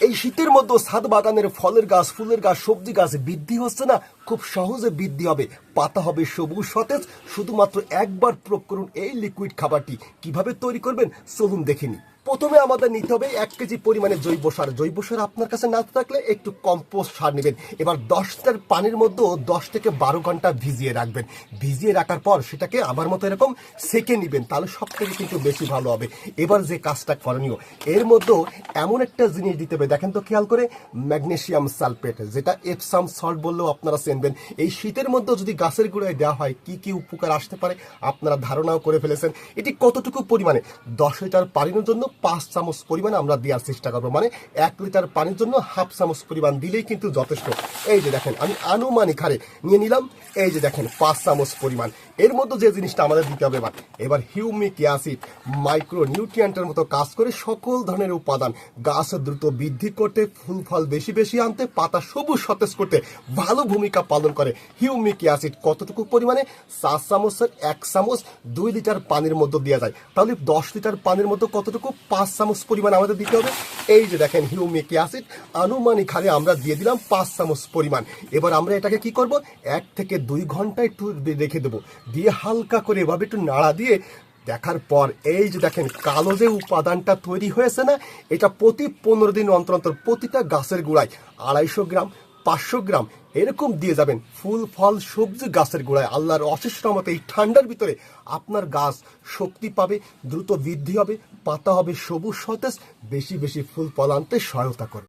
এই শীতের মধ্যে ছাদ বাগানের ফলের গাছ, ফুলের গাছ, সবজি গাছ বৃদ্ধি হচ্ছে না? খুব সহজে বৃদ্ধি হবে। পাতা হবে সবুজ সতেজ। শুধুমাত্র একবার প্রয়োগ করুন এই লিকুইড খাবারটি। কীভাবে তৈরি করবেন? চলুন দেখিনি প্রথমে আমাদের নিতে হবে এক কেজি পরিমাণে জৈব সার। জৈব সার আপনার কাছে না থাকলে একটু কম্পোস্ট সার নেবেন। এবার দশ লিটার পানির মধ্যে দশ থেকে বারো ঘণ্টা ভিজিয়ে রাখবেন। ভিজিয়ে রাখার পর সেটাকে আমার মতো এরকম সেকে নেবেন, তাহলে সব থেকে কিন্তু বেশি ভালো হবে। এবার যে কাজটা করণীয়, এর মধ্যেও এমন একটা জিনিস দিতে হবে। দেখেন তো খেয়াল করে ম্যাগনেশিয়াম সালফেট, যেটা এপসাম সল্ট বললেও আপনারা চেনবেন। এই শীতের মধ্যে যদি গাছের গুঁড়ায় দেওয়া হয়, কি কি উপকার আসতে পারে আপনারা ধারণাও করে ফেলেছেন। এটি কতটুকু পরিমাণে? দশ লিটার পানির জন্য পাঁচ চামচ পরিমাণ আমরা দেওয়ার চেষ্টা করব। মানে এক লিটার পানির জন্য হাফ চামচ পরিমাণ দিলেই কিন্তু যথেষ্ট। এই যে দেখেন, আমি আনুমানিক হারে নিয়ে নিলাম। এই যে দেখেন, পাঁচ চামচ পরিমাণ। এর মধ্যে যে জিনিসটা আমাদের দিতে হবে এবার এবার হিউমিক অ্যাসিড মাইক্রো নিউট্রিয়েন্টের মতো কাজ করে সকল ধরনের উপাদান, গাছ দ্রুত বৃদ্ধি করতে, ফুল ফল বেশি বেশি আনতে, পাতা সবুজ সতেজ করতে ভালো ভূমিকা পালন করে। হিউমিক অ্যাসিড কতটুকু পরিমাণে? চার চামচের এক চামচ, দুই লিটার পানির মধ্যে দেওয়া যায়। তাহলে দশ লিটার পানির মধ্যে কতটুকু? পাঁচ চামচ পরিমাণ আমাদের দিতে হবে। এই যে দেখেন, হিউমিক অ্যাসিড। আনুমানিক হারে আমরা দিয়ে দিলাম পাঁচ চামচ পরিমাণ। এবার আমরা এটাকে কি করব? এক থেকে দুই ঘণ্টা একটু রেখে দেবো। দিয়ে হালকা করে এভাবে একটু নাড়া দিয়ে দেখার পর, এই যে দেখেন, কালো যে উপাদানটা তৈরি হয়েছে না, এটা প্রতি পনেরো দিন অন্তর অন্তর প্রতিটা গাছের গোড়ায় আড়াইশো গ্রাম, পাঁচশো গ্রাম এরকম দিয়ে যাবেন ফুল, ফল, সবজি গাছের গোড়ায়। আল্লাহর অশেষ রহমতে এই ঠান্ডার ভিতরে আপনার গাছ শক্তি পাবে, দ্রুত বৃদ্ধি হবে, পাতা হবে সবুজ, সতেজ, বেশি বেশি ফুল, ফল আনতে সহায়তা করবে।